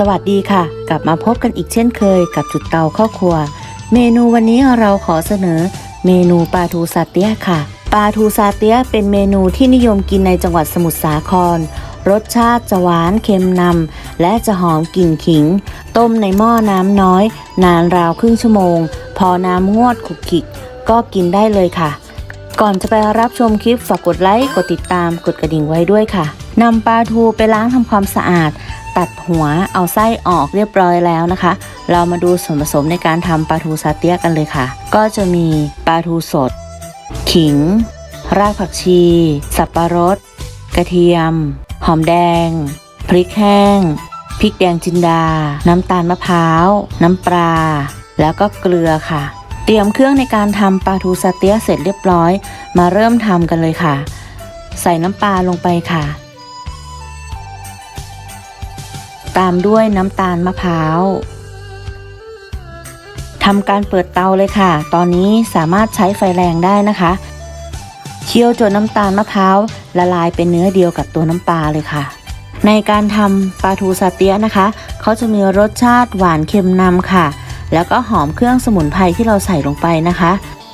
สวัสดีค่ะ กลับมาพบกันอีกเช่นเคยกับจุดเตาข้าวครัว เมนูวันนี้เราขอเสนอ เมนูปลาทูซาเตียค่ะปลาทูซาเตียเป็นเมนูที่นิยมกินในจังหวัดสมุทรสาคร รสชาติจะหวานเค็มนำและจะหอมกลิ่นขิง ต้มในหม้อน้ำน้อย นานราวครึ่งชั่วโมง พอน้ำงวดขุกขิก ก็กินได้เลยค่ะ ก่อนจะไปรับชมคลิปฝากกดไลค์กดติดตามกดกระดิ่งไว้ด้วยค่ะ นำปลาทูไปล้างทำความสะอาด ตัดหัวเอาไส้ออกเรียบร้อยแล้วนะคะ เรามาดูส่วนผสมในการทำปลาทูซาเตียกันเลยค่ะ ก็จะมีปลาทูสด ขิง รากผักชี สับปะรด กระเทียม หอมแดง พริกแห้ง พริกแดงจินดา น้ำตาลมะพร้าว น้ำปลา แล้วก็เกลือค่ะ เตรียมเครื่องในการทำปลาทูซาเตียเสร็จเรียบร้อย มาเริ่มทำกันเลยค่ะ ใส่น้ำปลาลงไปค่ะ ตามด้วยน้ำตาลมะพร้าวทำการเปิดเตาเลยค่ะ ตอนนี้สามารถใช้ไฟแรงได้นะคะ เคี่ยวจนน้ำตาลมะพร้าวละลายเป็นเนื้อเดียวกับตัวน้ำปลาเลยค่ะ ในการทำปลาทูซาเตียนะคะ เขาจะมีรสชาติหวานเค็มนำค่ะ แล้วก็หอมเครื่องสมุนไพรที่เราใส่ลงไปนะคะ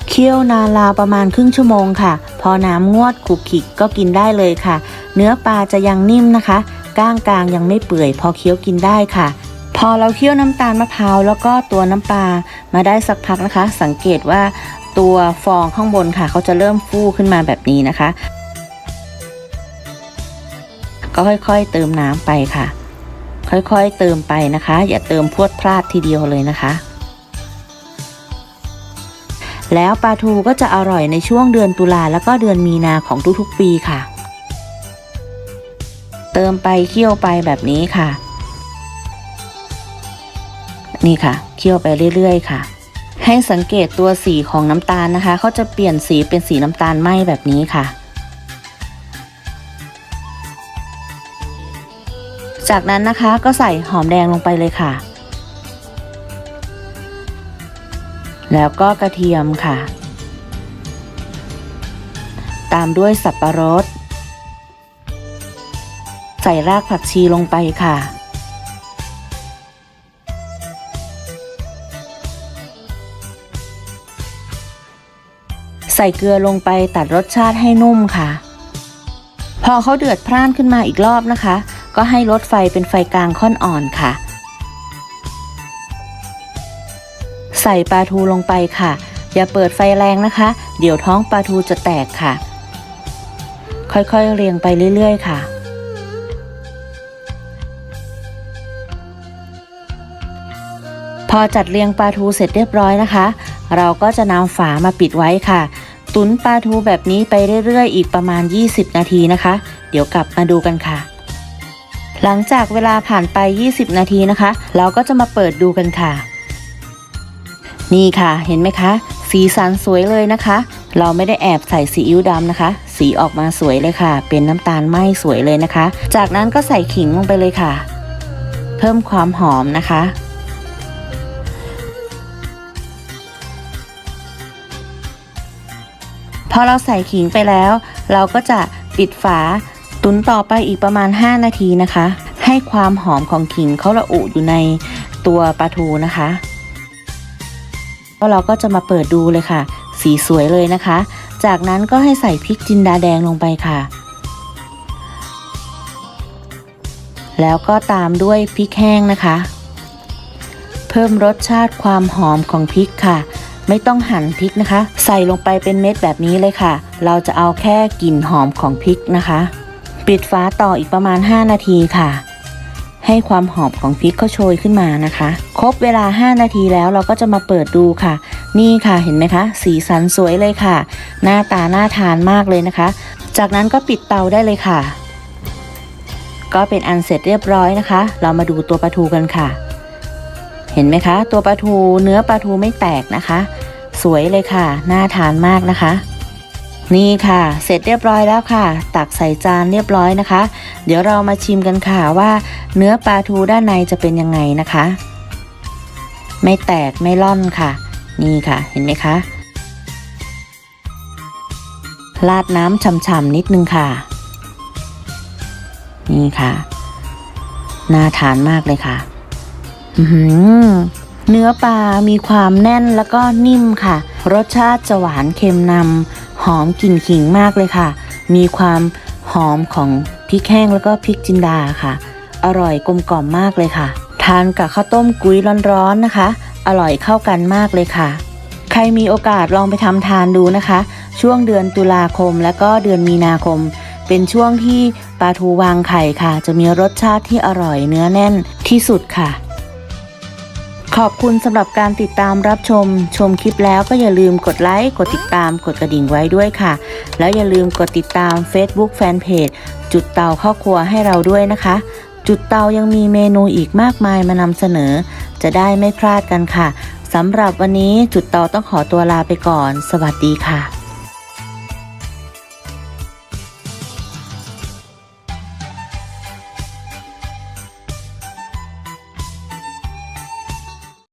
เคี่ยวนานราวประมาณครึ่งชั่วโมงค่ะ พอน้ำงวดขุกขิกก็กินได้เลยค่ะ เนื้อปลาจะยังนิ่มนะคะ ก้างกลางยังไม่เปื่อย พอเคี้ยวกินได้ค่ะ พอเราเคี่ยวน้ำตาลมะพร้าวแล้วก็ตัวน้ำปลามาได้สักพักนะคะ สังเกตว่าตัวฟองข้างบนค่ะ เขาจะเริ่มฟูขึ้นมาแบบนี้นะคะ ก็ค่อยๆเติมน้ำไปค่ะ ค่อยๆเติมไปนะคะ อย่าเติมพรวดพลาดทีเดียวเลยนะคะแล้วปลาทูก็จะอร่อยในช่วงเดือนตุลาแล้วก็เดือนมีนาของทุกๆปีค่ะ เติมไปเคี่ยวไปแบบนี้ค่ะ นี่ค่ะ เคี่ยวไปเรื่อยๆ ค่ะ ให้สังเกตตัวสีของน้ำตาลนะคะเขาจะเปลี่ยนสีเป็นสีน้ำตาลไหมแบบนี้ค่ะ จากนั้นนะคะก็ใส่หอมแดงลงไปเลยค่ะ แล้วก็กระเทียมค่ะ ตามด้วยสับปะรด ใส่รากผักชีลงไปค่ะ ใส่เกลือลงไปตัดรสชาติให้นุ่มค่ะ พอเขาเดือดพร่านขึ้นมาอีกรอบนะคะ ก็ให้ลดไฟเป็นไฟกลางค่อนอ่อนค่ะ ใส่ปลาทูลงไปค่ะ อย่าเปิดไฟแรงนะคะ เดี๋ยวท้องปลาทูจะแตกค่ะ ค่อยๆเรียงไปเรื่อย ๆ ค่ะ พอจัดเรียงปลาทูเสร็จเรียบร้อยนะคะ เราก็จะนำฝามาปิดไว้ค่ะ ตุนปลาทูแบบนี้ไปเรื่อยๆ อีกประมาณ 20 นาทีนะคะ เดี๋ยวกลับมาดูกันค่ะ หลังจากเวลาผ่านไป 20 นาทีนะคะ เราก็จะมาเปิดดูกันค่ะ นี่ค่ะเห็นไหมคะ สีสันสวยเลยนะคะ เราไม่ได้แอบใส่ซีอิ๊วดำนะคะ สีออกมาสวยเลยค่ะ เป็นน้ำตาลไหม้สวยเลยนะคะ จากนั้นก็ใส่ขิงลงไปเลยค่ะ เพิ่มความหอมนะคะ พอเราใส่ขิงไปแล้ว เราก็จะปิดฝาตุนต่อไปอีกประมาณ 5 นาทีนะคะ ให้ความหอมของขิงเขาระอุอยู่ในตัวปลาทูนะคะแล้วเราก็จะมาเปิดดูเลยค่ะ สีสวยเลยนะคะ จากนั้นก็ให้ใส่พริกจินดาแดงลงไปค่ะ แล้วก็ตามด้วยพริกแห้งนะคะ เพิ่มรสชาติความหอมของพริกค่ะ ไม่ต้องหั่นพริกนะคะ ใส่ลงไปเป็นเม็ดแบบนี้เลยค่ะ เราจะเอาแค่กลิ่นหอมของพริกนะคะ ปิดฝาต่ออีกประมาณ 5 นาทีค่ะ ให้ความหอมของพริกเขาโชยขึ้นมานะคะ ครบเวลา 5 นาทีแล้วเราก็จะมาเปิดดูค่ะ นี่ค่ะเห็นไหมคะ สีสันสวยเลยค่ะ หน้าตาน่าทานมากเลยนะคะ จากนั้นก็ปิดเตาได้เลยค่ะ ก็เป็นอันเสร็จเรียบร้อยนะคะ เรามาดูตัวปลาทูกันค่ะเห็นไหมคะ ตัวปลาทูเนื้อปลาทูไม่แตกนะคะ สวยเลยค่ะ น่าทานมากนะคะ นี่ค่ะ เสร็จเรียบร้อยแล้วค่ะ ตักใส่จานเรียบร้อยนะคะ เดี๋ยวเรามาชิมกันค่ะว่า เนื้อปลาทูด้านในจะเป็นยังไงนะคะ ไม่แตกไม่ล่อนค่ะ นี่ค่ะ เห็นไหมคะราดน้ำฉ่ำๆนิดนึงค่ะ นี่ค่ะ น่าทานมากเลยค่ะ อื้อหือ เนื้อปลามีความแน่นแล้วก็นิ่มค่ะ รสชาติจะหวานเค็มนำหอมกลิ่นขิงมากเลยค่ะ มีความหอมของพริกแห้งแล้วก็พริกจินดาค่ะ อร่อยกลมกล่อมมากเลยค่ะ ทานกับข้าวต้มกุ้ยร้อนๆนะคะ อร่อยเข้ากันมากเลยค่ะ ใครมีโอกาสลองไปทำทานดูนะคะ ช่วงเดือนตุลาคมและก็เดือนมีนาคม เป็นช่วงที่ปลาทูวางไข่ค่ะ จะมีรสชาติที่อร่อยเนื้อแน่นที่สุดค่ะ ขอบคุณสำหรับการติดตามรับชม ชมคลิปแล้วก็อย่าลืมกดไลค์ กดติดตาม กดกระดิ่งไว้ด้วยค่ะ แล้วอย่าลืมกดติดตาม Facebook Fanpage จุดเตาข้าครัวให้เราด้วยนะคะ จุดเตายังมีเมนูอีกมากมายมานำเสนอ จะได้ไม่พลาดกันค่ะสำหรับวันนี้จุดเตาต้องขอตัวลาไปก่อน สวัสดีค่ะ